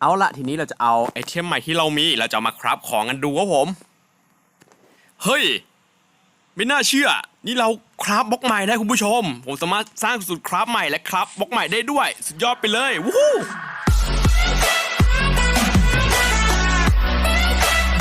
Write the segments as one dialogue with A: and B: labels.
A: เอาละทีนี้เราจะเอาไอเทมใหม่ที่เรามีเราจะมาคราฟของกันดูครับผม เฮ้ย ไม่น่าเชื่อ นี่เราคราฟบล็อกใหม่ได้คุณผู้ชม ผมสามารถสร้างสูตรคราฟใหม่และคราฟบล็อกใหม่ได้ด้วย สุดยอดไปเลยวู้ฮู้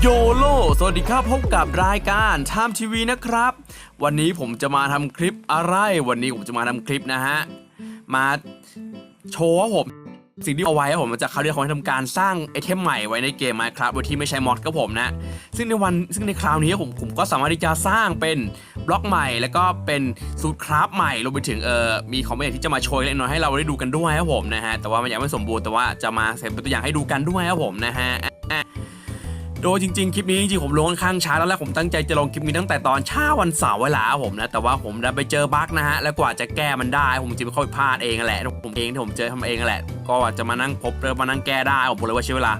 A: โยโลสวัสดีครับ พบกับรายการไทม์ทีวีนะครับ วันนี้ผมจะมาทำคลิปอะไร วันนี้ผมจะมาทำคลิปนะฮะ มาโชว์ผม สิ่งที่เอาไว้ผมจะเขาเรียกเขาให้ทำการสร้างไอเทมใหม่ไว้ในเกม Minecraft โดยที่ไม่ใช้มอดก็ผมนะ ซึ่งในวันซึ่งในคราวนี้ผมผมก็สามารถที่จะสร้างเป็นบล็อกใหม่ แล้วก็เป็นสูตรคราฟใหม่รวมไปถึงเออมีของบางอย่างที่จะมาโชยเล็กน้อยให้เราได้ดูกันด้วยครับผมนะฮะแต่ว่ามันยังไม่สมบูรณ์แต่ว่าจะมาเสร็จเป็นตัวอย่างให้ดูกันด้วยครับผมนะฮะ โดยจริงๆ คลิปนี้จริงๆ ผมลงค่อนข้างช้าแล้วแหละผมตั้งใจจะลงคลิปนี้ตั้งแต่ตอนเช้าวันเสาร์เวลาผมนะ แต่ว่าผมดันไปเจอบั๊กนะฮะ แล้วกว่าจะแก้มันได้ ผมจะไปเข้าไปพลาดเองแหละ ผมเองที่ผมเจอทำเองกันแหละ ก็จะมานั่งพบแล้วมานั่งแก้ได้ผมบอกเลยว่าใช้เวลา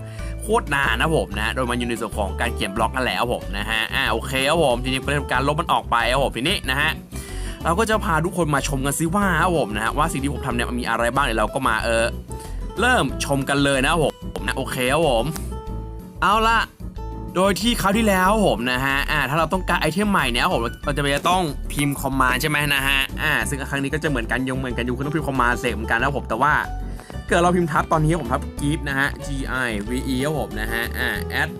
A: โคตรนานนะผมนะ โดยมันอยู่ในส่วนของการเขียนบล็อกนั่นแหละผมนะฮะ อ่าโอเคครับผมทีนี้ก็ทำการลบมันออกไปครับผมทีนี้นะฮะเราก็จะพาทุกคนมาชมกันซิว่าครับผมนะฮะว่าสิ่งที่ผมทำเนี่ยมันมีอะไรบ้างเดี๋ยวเราก็มาเออเริ่มชมกันเลยนะผมนะโอเคครับผม เอาละ โดยที่คราวที่แล้วผมนะฮะอ่าถ้าเราต้องการไอเทมใหม่เนี่ยผมเราจะไปต้องพิมพ์คอมมานด์ใช่ไหมนะฮะอ่าซึ่งครั้งนี้ก็จะเหมือนกันยงเหมือนกันอยู่คือต้องพิมพ์คอมมานด์เสกเหมือนกันนะผมแต่ว่าเกิดเราพิมพ์ทับตอนนี้ผมทับกีฟนะฮะ G I V E ครับผมนะฮะอ่า add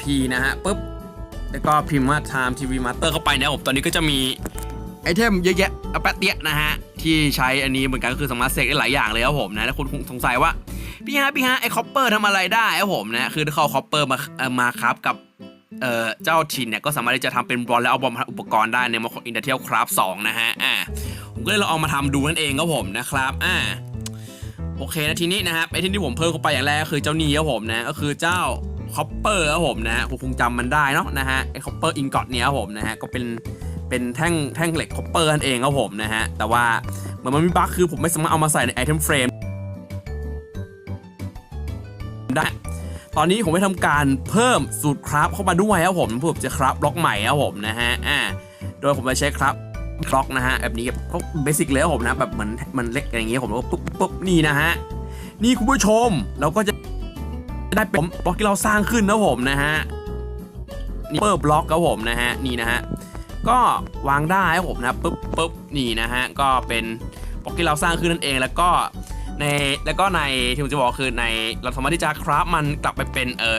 A: P นะฮะปุ๊บแล้วก็พิมพ์ว่า time TV master เข้าไปเนี่ยผมตอนนี้ก็จะมีไอเทมเยอะแยะอะแปะเตี้ยนะฮะ ที่ใช้อันนี้เหมือนกันก็คือสามารถเสกได้หลายอย่างเลยครับผมนะ แล้วคุณคงสงสัยว่า พี่ฮะพี่ฮะไอ้คอปเปอร์ทำอะไรได้ครับผมนะคือถ้าเขาคอปเปอร์มามาครับกับเอ่อเจ้าชินเนี่ยก็สามารถที่จะทำเป็นบอลแล้วเอาบอลมาอุปกรณ์ได้ในมอคอินเดเทียลคราฟสองนะฮะอ่าผมก็เลยลองเอามาทำดูนั่นเองครับผมนะครับอ่าโอเคนะทีนี้นะครับไอ้ที่ที่ผมเพิ่มเข้าไปอย่างแรกก็คือเจ้านี้ครับผมนะก็คือเจ้าคอปเปอร์ครับผมนะผมคงจำมันได้เนาะนะฮะไอ้คอปเปอร์อิงกอตเนี้ยครับผมนะฮะก็เป็นเป็นแท่งแท่งเหล็กคอปเปอร์นั่นเองครับผมนะฮะแต่ว่าเหมือนมันมีบั๊กคือผมไม่สามารถเอามาใส่ในไอเทมเฟรม ตอนนี้ผมได้ทำการเพิ่มสูตรคราฟเข้ามาด้วยครับผมเพื่อจะคราฟบล็อกใหม่ครับผมนะฮะอ่าโดยผมจะใช้ครับบล็อกนะฮะแบบนี้ก็เบสิกเลยครับผมนะแบบเหมือนมันเล็กอย่างเงี้ยผมแล้วก็ปุ๊บปุ๊บนี่นะฮะนี่คุณผู้ชมเราก็จะได้เป็นบล็อกที่เราสร้างขึ้นนะผมนะฮะนี่เปิดบล็อกครับผมนะฮะนี่นะฮะก็วางได้ครับผมนะปุ๊บปุ๊บนี่นะฮะก็เป็นบล็อกที่เราสร้างขึ้นนั่นเองแล้วก็ ในแล้วก็ในที่ผมจะบอกคือในเราสามารถที่จะคราฟมันกลับไปเป็นเออ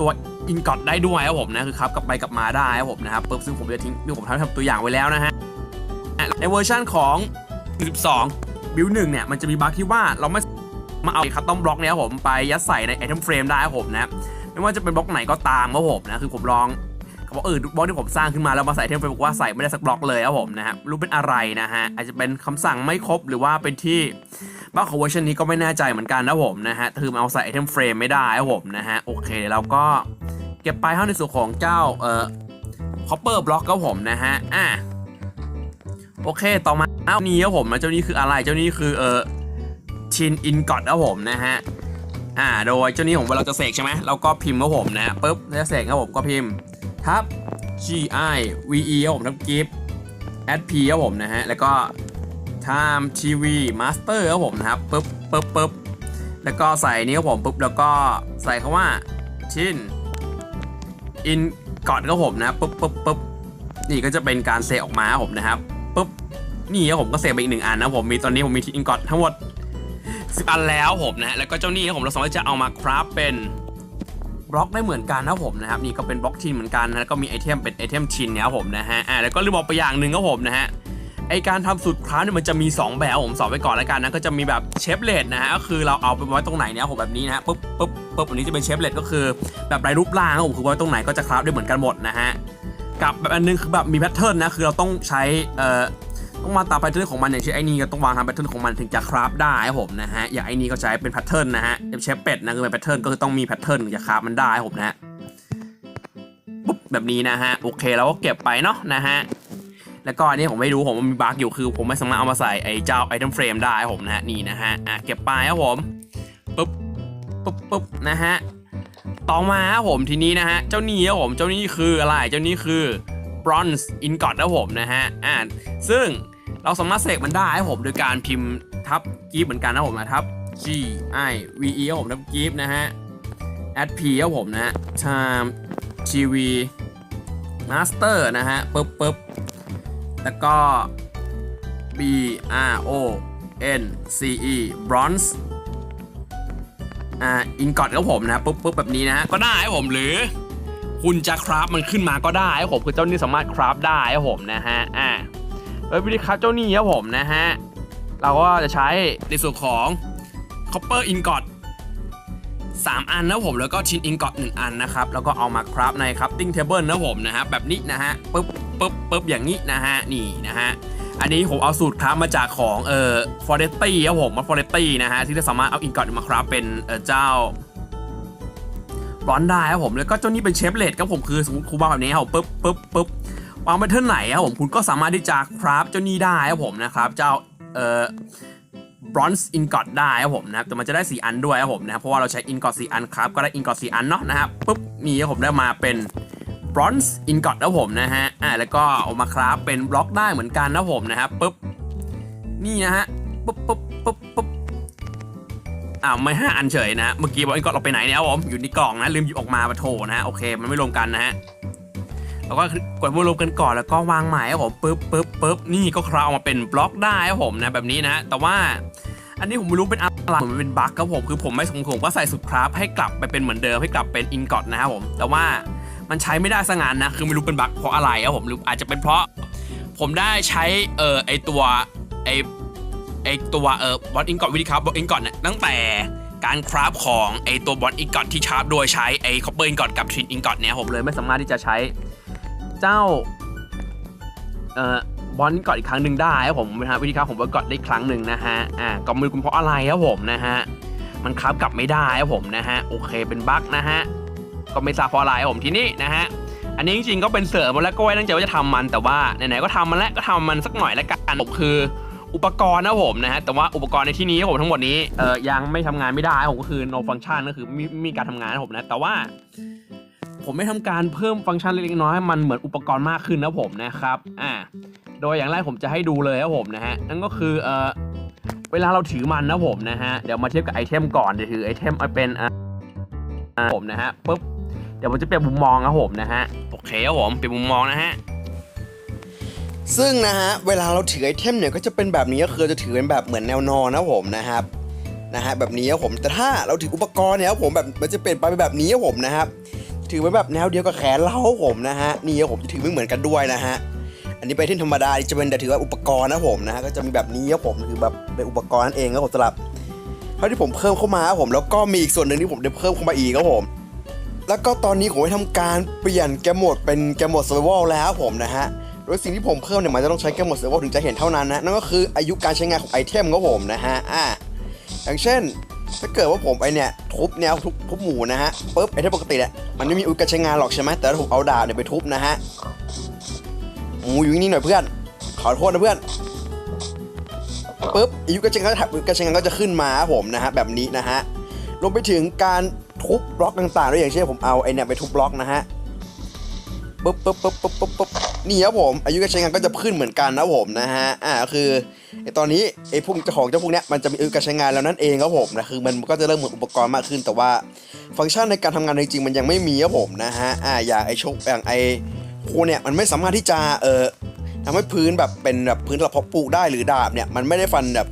A: ตัวอินกอตได้ด้วยครับผมนะคือครับกลับไปกลับมาได้ครับผมนะครับปุ๊บซึ่งผมจะทิ้งนี่ผมทำทำตัวอย่างไว้แล้วนะฮะอะในเวอร์ชั่นของ 12 บิลหนึ่งเนี่ยมันจะมีบั๊กที่ว่าเราไม่มาเอาคัตตอมบล็อกเนี้ยผมไปยัดใส่ในไอเทมเฟรมได้ครับผมนะไม่ว่าจะเป็นบล็อกไหนก็ตามครับผมนะคือผมลอง เขาบอกเออบล็อกที่ผมสร้างขึ้นมาแล้วมาใส่เทมเฟรมบอกว่าใส่ไม่ได้สักบล็อกเลยครับผมนะฮะรู้เป็นอะไรนะฮะอาจจะเป็นคำสั่งไม่ครบหรือว่าเป็นที่บ้าของเวอร์ชันนี้ก็ไม่แน่ใจเหมือนกันนะผมนะฮะคือมันเอาใส่ไอเทมเฟรมไม่ได้ครับผมนะฮะโอเคเดี๋ยวเราก็เก็บไปเข้าในส่วนของเจ้าเอ่อคอปเปอร์บล็อกครับผมนะฮะอะโอเคต่อมาเจ้านี้ครับผมนะเจ้านี้คืออะไรเจ้านี้คือเอ่อชินอินกอดครับผมนะฮะอ่าโดยเจ้านี้ผมเวลาจะเสกใช่ไหมเราก็พิมพ์ครับผมนะปุ๊บแล้วจะเสกครับผมก็พิมพ์ ทับ G I V E ครับผมทับกิฟต์ add P ครับผมนะฮะ แล้วก็ time TV master ครับผมนะครับปึ๊บปึ๊บปึ๊บแล้วก็ใส่นี้ครับผมปึ๊บแล้วก็ใส่คำว่าชิ้น in กอนครับผมนะปึ๊บปึ๊บปึ๊บนี่ก็จะเป็นการเซฟออกมาครับผมนะครับปึ๊บนี่ครับผมก็เซฟไปอีกหนึ่งอันนะผมมีตอนนี้ผมมีที่ in ก่อนทั้งหมดสิบอันแล้วผมนะแล้วก็เจ้านี่ครับผมเราสามารถจะเอามาคราฟเป็น บล็อกได้เหมือนกันนะผมนะครับนี่ก็เป็นบล็อกชินเหมือนกันนะแล้วก็มีไอเทมเป็นไอเทมชินเนี่ยครับผมนะฮะอ่าแล้วก็ลืมบอกไปอย่างหนึ่งครับผมนะฮะไอการทำสูตรคราฟเนี่ยมันจะมี 2 แบบผมสอนไว้ก่อนแล้วกันนะก็จะมีแบบเชฟเลดนะฮะก็คือเราเอาไปไว้ตรงไหนเนี่ยผมแบบนี้นะฮะปุ๊บปุ๊บปุ๊บอันนี้จะเป็นเชฟเลดก็คือแบบรายรูปร่างครับผมคือไว้ตรงไหนก็จะคราฟได้เหมือนกันหมดนะฮะกับแบบอันนึงคือแบบมีแพทเทิร์นนะคือเราต้องใช้เอ่อ ต้องมาตามแพทเทิร์นของมันอย่างเช่นไอ้นี่ก็ต้องวางตามแพทเทิร์นของมันถึงจะคราฟได้ครับผมนะฮะอย่างไอ้นี่ก็ใช้เป็นแพทเทิร์นนะฮะเชฟเป็ดนะคือเป็นแพทเทิร์นก็คือต้องมีแพทเทิร์นถึงจะคราฟมันได้ครับผมนะฮะปุ๊บแบบนี้นะฮะโอเคเราก็เก็บไปเนาะนะฮะแล้วก็อันนี้ผมไม่รู้ผมมันมีบั๊กอยู่คือ ผมไม่สามารถเอามาใส่ไอ้เจ้าไอเทมเฟรมได้ครับผมนะฮะนี่นะฮะอะเก็บไปครับผมปุ๊บปุ๊บปุ๊บนะฮะต่อมาครับผมทีนี้นะฮะเจ้านี้ครับผมเจ้านี้คืออะไรเจ้านี้คือ bronze ingot ครับผมนะฮะอ่าซึ่ง เราสามารถเสกมันได้ครับผมโดยการพิมพ์ทับกีฟเหมือนกันนะผมนะทับ G I V E ครับผมทับกิฟนะฮะ at P ครับผมนะฮะ time G V master นะฮะปึ๊บปึ๊บแล้วก็ B R O N C E bronze อ่าอินกอดครับผมนะปุ๊บปุ๊บแบบนี้นะฮะก็ได้ครับผมหรือคุณจะคราฟมันขึ้นมาก็ได้ครับผมคือเจ้านี่สามารถคราฟได้ครับผมนะฮะอ่า โดยวิธีคราฟเจ้านี่ครับผมนะฮะ เราก็จะใช้ในส่วนของ copper ingot 3 อันนะครับผมแล้วก็ชิ้น ingot 1อันนะครับ แล้วก็เอามาคราฟใน crafting table นะผมนะฮะแบบนี้นะฮะปุ๊บปุ๊บปุ๊บอย่างนี้นะฮะนี่นะฮะอันนี้ผมเอาสูตรคราฟมาจากของเอ่อ f o r e s t y ครับผมมา f o r e s t y นะฮะที่จะสามารถเอา ingot มาคราฟเป็นเอ่อเจ้าร้อนได้ครับผมแล้วก็เจ้านี่เป็นเชฟเลดครับผมคือสมมติครูวาแบบนี้ครับปุ๊บปุ๊บปุ๊บ วางไปเท่าไหนครับผมคุณก็สามารถที่จะคราฟเจ้านี่ได้ครับผมนะครับเจ้าเอ่อบรอนซ์อินกอตได้ครับผมนะครับแต่มันจะได้ 4 อันด้วยครับผมนะครับเพราะว่าเราใช้อินกอต4อันครับก็ได้อินกอต4อันเนาะนะครับปุ๊บนี่ครับผมได้มาเป็นบรอนซ์อินกอตครับผมนะฮะอ่าแล้วก็เอามาคราฟเป็นบล็อกได้เหมือนกันนะผมนะครับปุ๊บนี่นะฮะปุ๊บปุ๊บปุ๊บปุ๊บอ้าวไม่ห้าอันเฉยนะเมื่อกี้บอกไอ้กองเราไปไหนเนี่ยครับผมอยู่ในกล่องนะลืมหยิบออกมาปะโถนะฮะโอเคมันไม่รวมกันนะฮะ เราก็กดมารวมกันก่อนแล้วก็วางหมายครับผมปึ๊บปึ๊บปึ๊บนี่ก็คราวออกมาเป็นบล็อกได้ครับผมนะแบบนี้นะแต่ว่าอันนี้ผมไม่รู้เป็นอะไรเหมือนเป็นบั๊กครับผมคือผมไม่สงผมก็ใส่สุดคราฟให้กลับไปเป็นเหมือนเดิมให้กลับเป็นอินกอตนะครับผมแต่ว่ามันใช้ไม่ได้สงานนะคือไม่รู้เป็นบั๊กเพราะอะไรครับผมหรืออาจจะเป็นเพราะ ผมได้ใช้เออไอตัวไอไอตัวเออบอสอิงกอตวิธีครับบอสอิงกอตเนี่ยตั้งแต่การคราฟของไอตัวบอสอิงกอตที่ชาร์ปโดยใช้ไอคอปเปอร์อิงกอตกับทรินอิงกอตเนี่ยผมเลยไม่สามารถที่จะใช้ เจ้าเอ่อบอสอิงกอตอีกครั้งหนึ่งได้ครับผมนะฮะวิธีครับผมบอสอิงกอตได้อีกครั้งหนึ่งนะฮะอ่าก็ไม่รู้เป็นเพราะอะไรครับผมนะฮะมันคราฟกลับไม่ได้ครับผมนะฮะโอเคเป็นบั๊กนะฮะก็ไม่ทราบเพราะอะไรครับผมทีนี้นะฮะอันนี้จริงๆก็เป็นเสริมมาแล้วก็ไว้ตั้งใจว่าจะทำมันแต่ว่าไหนๆก็ทำมันแล้วก็ทำมันสักหน่อยแล้วกันผมคืออุปกรณ์นะผมนะฮะแต่ว่าอุปกรณ์ในที่นี้ผมทั้งหมดนี้เออยังไม่ทำงานไม่ได้ผมก็คือ no function ก็คือม่ไม่มีการทำงานนะผมนะแต่ว่า ผมไม่ทำการเพิ่มฟังก์ชันเล็กๆน้อยให้มันเหมือนอุปกรณ์มากขึ้นนะผมนะครับอ่าโดยอย่างแรกผมจะให้ดูเลยครับผมนะฮะนั่นก็คือเออเวลาเราถือมันนะผมนะฮะเดี๋ยวมาเทียบกับไอเทมก่อนเดี๋ยวถือไอเทมเอาเป็นอ่าอ่าผมนะฮะปุ๊บเดี๋ยวผมจะเปลี่ยนมุมมองครับผมนะฮะโอเคครับผมเปลี่ยนมุมมองนะฮะ
B: ซึ่งนะฮะเวลาเราถือไอเทมเนี่ยก็จะเป็นแบบนี้ก็คือจะถือเป็นแบบเหมือนแนวนอนนะผมนะครับนะฮะแบบนี้ครับผมแต่ถ้าเราถืออุปกรณ์เนี่ยครับผมแบบมันจะเป็นไปแบบนี้ครับผมนะครับ ถือไว้แบบแนวเดียวกับแขนเราผมนะฮะนี่ผมจะถือไม่เหมือนกันด้วยนะฮะอันนี้เป็นไอเทมธรรมดาจะเป็นแต่ถือว่าอุปกรณ์นะผมนะฮะก็จะมีแบบนี้ครับผมคือแบบเป็นอุปกรณ์นั่นเองครับผมสำหรับเท่าที่ผมเพิ่มเข้ามาครับผมแล้วก็มีอีกส่วนหนึ่งที่ผมได้เพิ่มเข้ามาอีกครับผม แล้วก็ตอนนี้ผมได้ทำการเปลี่ยนแกมโหมดเป็นแกมโหมด survival แล้วผมนะฮะโดยสิ่งที่ผมเพิ่มเนี่ยมันจะต้องใช้แกมโหมด survival ถึงจะเห็นเท่านั้นนะนั่นก็คืออายุการใช้งานของไอเทมครับผมนะฮะอ่าอย่างเช่น ถ้าเกิดว่าผมไปเนี่ยทุบแนวทุบทุบหมูนะฮะปุ๊บไอ้ทมปกติเนี่ยมันไม่มีอายุการใช้งานหรอกใช่ไหมแต่ถ้าผมเอาดาบเนี่ยไปทุบนะฮะหมูอยู่นี่หน่อยเพื่อน ขอโทษนะเพื่อนปุ๊บอายุการใช้งานการใช้งานก็จะขึ้นมาครับผมนะฮะแบบนี้นะฮะรวมไปถึงการทุบบล็อกต่างๆด้วยอย่างเช่นผมเอาไอเนี่ยไปทุบบล็อกนะฮะ ปุ๊บปุ๊บปุ๊บปุ๊บปุ๊บปุ๊บนี่ครับผม อายุการใช้งานก็จะขึ้นเหมือนกันนะผมนะฮะ อ่า คือไอตอนนี้ไอพวกเจ้าของเจ้าพวกเนี้ยมันจะมีอายุการใช้งานแล้วนั่นเองครับผมนะ คือมันก็จะเริ่มเหมือนอุปกรณ์มากขึ้น แต่ว่าฟังก์ชันในการทำงานจริงๆมันยังไม่มีครับผมนะฮะ อ่า อย่างไอชกอย่างไอโคเนี่ยมันไม่สามารถที่จะ เอ่อทำให้พื้นแบบเป็นแบบพื้นสำหรับเพาะปลูกได้หรือดาบเนี่ยมันไม่ได้ฟันแบบ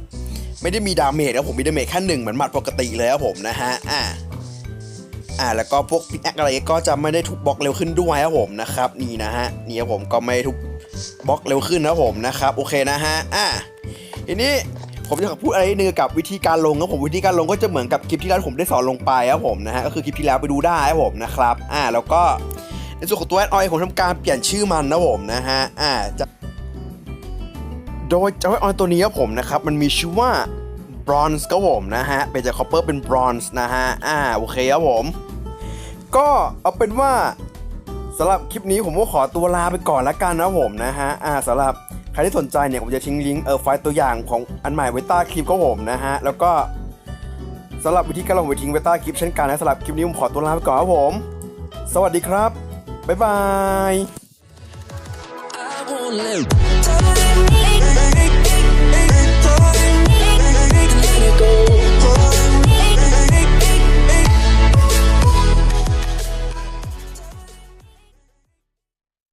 B: ไม่ได้มีดาเมจครับผมมีดาเมจแค่หนึ่งเหมือนหมัดปกติเลยครับผมนะฮะ อ่า อ่าแล้วก็พวกพิกแอคอะไรก็จะไม่ได้ทุบบล็อกเร็วขึ้นด้วยครับผมนะครับนี่นะฮะนี่ครับผมก็ไม่ทุบบล็อกเร็วขึ้นนะผมนะครับโอเคนะฮะอ่าทีนี้ผมจะพูดอะไรนึงกับวิธีการลงครับผมวิธีการลงก็จะเหมือนกับคลิปที่แล้วผมได้สอนลงไปครับผมนะฮะก็คือคลิปที่แล้วไปดูได้ครับผมนะครับอ่าแล้วก็ในส่วนของตัวแอดออยผมทำการเปลี่ยนชื่อมันนะผมนะฮะอ่าจะโดยเจ้าออยตัวนี้ครับผมนะครับมันมีชื่อว่า bronze ครับผมนะฮะ เป็นจาก copper เป็น bronze นะฮะ อ่า โอเคครับผม ก็เอาเป็นว่าสำหรับคลิปนี้ผมก็ขอตัวลาไปก่อนละกันนะผมนะฮะ อ่าสำหรับใครที่สนใจเนี่ยผมจะทิ้งลิงก์เออไฟล์ตัวอย่างของอันใหม่ไว้ใต้คลิปครับผมนะฮะ แล้วก็สำหรับวิธีการลงไว้ทิ้งไว้ใต้คลิปเช่นกันนะสำหรับคลิปนี้ผมขอตัวลาไปก่อนครับผม สวัสดีครับ บ๊ายบาย
C: I